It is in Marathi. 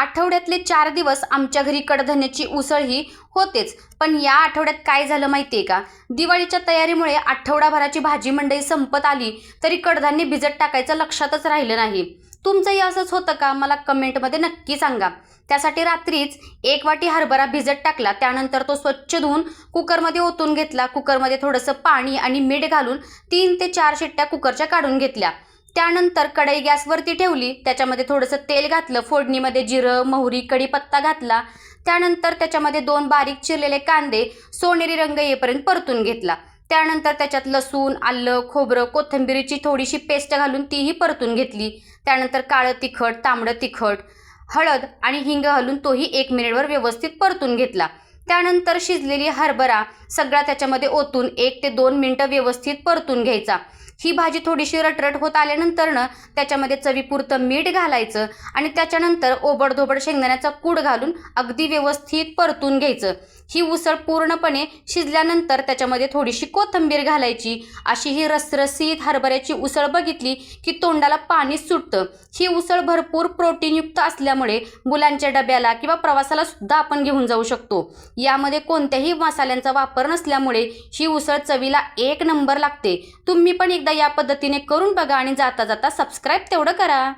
आठवड्यातले चार दिवस आमच्या घरी कडधान्याची उसळ ही होतेच. पण या आठवड्यात काय झालं माहिती आहे का? दिवाळीच्या तयारीमुळे आठवडाभराची भाजी मंडई संपत आली तरी कडधान्य भिजत टाकायचं लक्षातच राहिलं नाही. तुमचंही असंच होतं का? मला कमेंटमध्ये नक्की सांगा. त्यासाठी रात्रीच एक वाटी हरभरा भिजत टाकला त्यानंतर तो स्वच्छ धुवून कुकरमध्ये ओतून घेतला. कुकरमध्ये थोडंसं पाणी आणि मीठ घालून तीन ते चार शिट्ट्या कुकरच्या काढून घेतल्या. त्यानंतर कढई गॅसवरती ठेवली. त्याच्यामध्ये थोडंसं तेल घातलं. फोडणीमध्ये जिरं मोहरी कढीपत्ता घातला. त्यानंतर त्याच्यामध्ये दोन बारीक चिरलेले कांदे सोनेरी रंग येईपर्यंत परतून घेतला. त्यानंतर त्याच्यात लसूण आलं खोबरं कोथिंबिरीची थोडीशी पेस्ट घालून तीही परतून घेतली. त्यानंतर काळं तिखट तांबडं तिखट हळद आणि हिंग घालून तोही एक मिनिटवर व्यवस्थित परतून घेतला. त्यानंतर शिजलेली हरभरा सगळा त्याच्यामध्ये ओतून एक ते दोन मिनटं व्यवस्थित परतून घ्यायचा. ही भाजी थोडीशी रटरट होत आल्यानंतरनं त्याच्यामध्ये चवीपुरतं मीठ घालायचं आणि त्याच्यानंतर ओबडधोबड शेंगदाण्याचा कूड घालून अगदी व्यवस्थित परतून घ्यायचं. ही उसळ पूर्णपणे शिजल्यानंतर त्याच्यामध्ये थोडीशी कोथिंबीर घालायची. अशी ही रसरसीत हरभऱ्याची उसळ बघितली की तोंडाला पाणी सुटतं. ही उसळ भरपूर प्रोटीनयुक्त असल्यामुळे मुलांच्या डब्याला किंवा प्रवासाला सुद्धा आपण घेऊन जाऊ शकतो. यामध्ये कोणत्याही मसाल्यांचा वापर नसल्यामुळे ही उसळ चवीला एक नंबर लागते. तुम्ही पण एकदा या पद्धतीने करून बघा आणि जाता जाता सबस्क्राईब तेवढं करा.